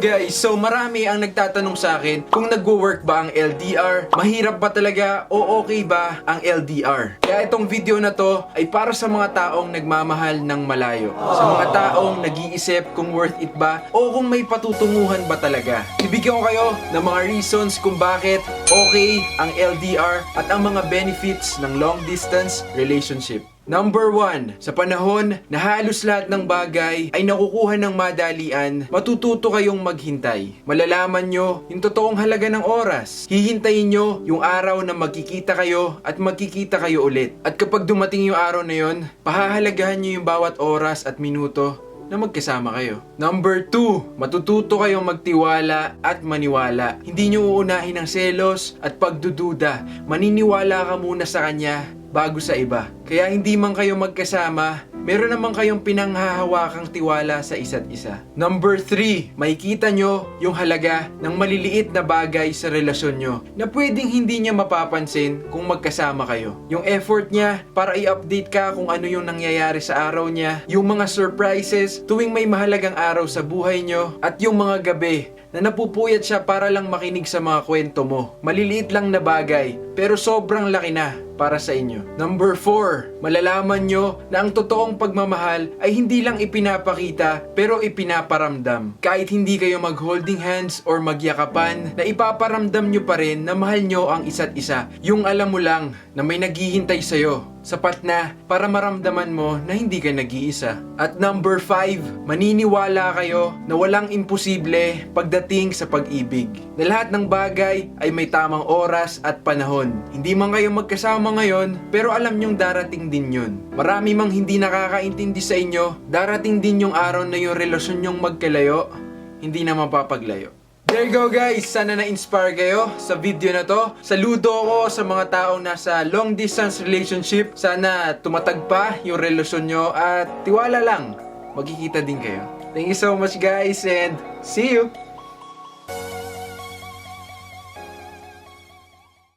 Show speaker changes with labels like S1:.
S1: Guys! So marami ang nagtatanong sa akin kung nagwo-work ba ang LDR, mahirap ba talaga o okay ba ang LDR. Kaya itong video na to ay para sa mga taong nagmamahal ng malayo. Sa mga taong nag-iisip kung worth it ba o kung may patutunguhan ba talaga. Ibigyan ko kayo ng mga reasons kung bakit okay ang LDR at ang mga benefits ng long distance relationship. Number 1, sa panahon na halos lahat ng bagay ay nakukuha ng madalian, matututo kayong maghintay. Malalaman nyo yung totoong halaga ng oras. Hihintayin nyo yung araw na magkikita kayo at magkikita kayo ulit. At kapag dumating yung araw na yon, pahahalagahan nyo yung bawat oras at minuto na magkasama kayo. Number 2, matututo kayong magtiwala at maniwala. Hindi nyo uunahin ang selos at pagdududa. Maniniwala ka muna sa kanya bago sa iba. Kaya hindi man kayo magkasama, meron naman kayong pinanghahawakang tiwala sa isa't isa. Number 3, makikita nyo yung halaga ng maliliit na bagay sa relasyon nyo na pwedeng hindi niya mapapansin kung magkasama kayo. Yung effort niya para i-update ka kung ano yung nangyayari sa araw niya, yung mga surprises tuwing may mahalagang araw sa buhay nyo, at yung mga gabi na napupuyat siya para lang makinig sa mga kwento mo. Maliliit lang na bagay, pero sobrang laki na para sa inyo. Number 4, malalaman nyo na ang totoong pagmamahal ay hindi lang ipinapakita pero ipinaparamdam. Kahit hindi kayo mag-holding hands or magyakapan, na ipaparamdam nyo pa rin na mahal nyo ang isa't isa. Yung alam mo lang na may naghihintay sa'yo. Sapat na para maramdaman mo na hindi ka nag-iisa. At number 5, maniniwala kayo na walang imposible pagdating sa pag-ibig. Na lahat ng bagay ay may tamang oras at panahon. Hindi man kayo magkasama ngayon, pero alam nyong darating din yun. Marami mang hindi nakakaintindi sa inyo, darating din yung araw na yung relasyon nyong magkalayo, hindi na mapapaglayo. There you go guys! Sana na-inspire kayo sa video na to. Saludo ako sa mga taong nasa long distance relationship. Sana tumatag pa yung relasyon nyo at tiwala lang, magkikita din kayo. Thank you so much guys and see you!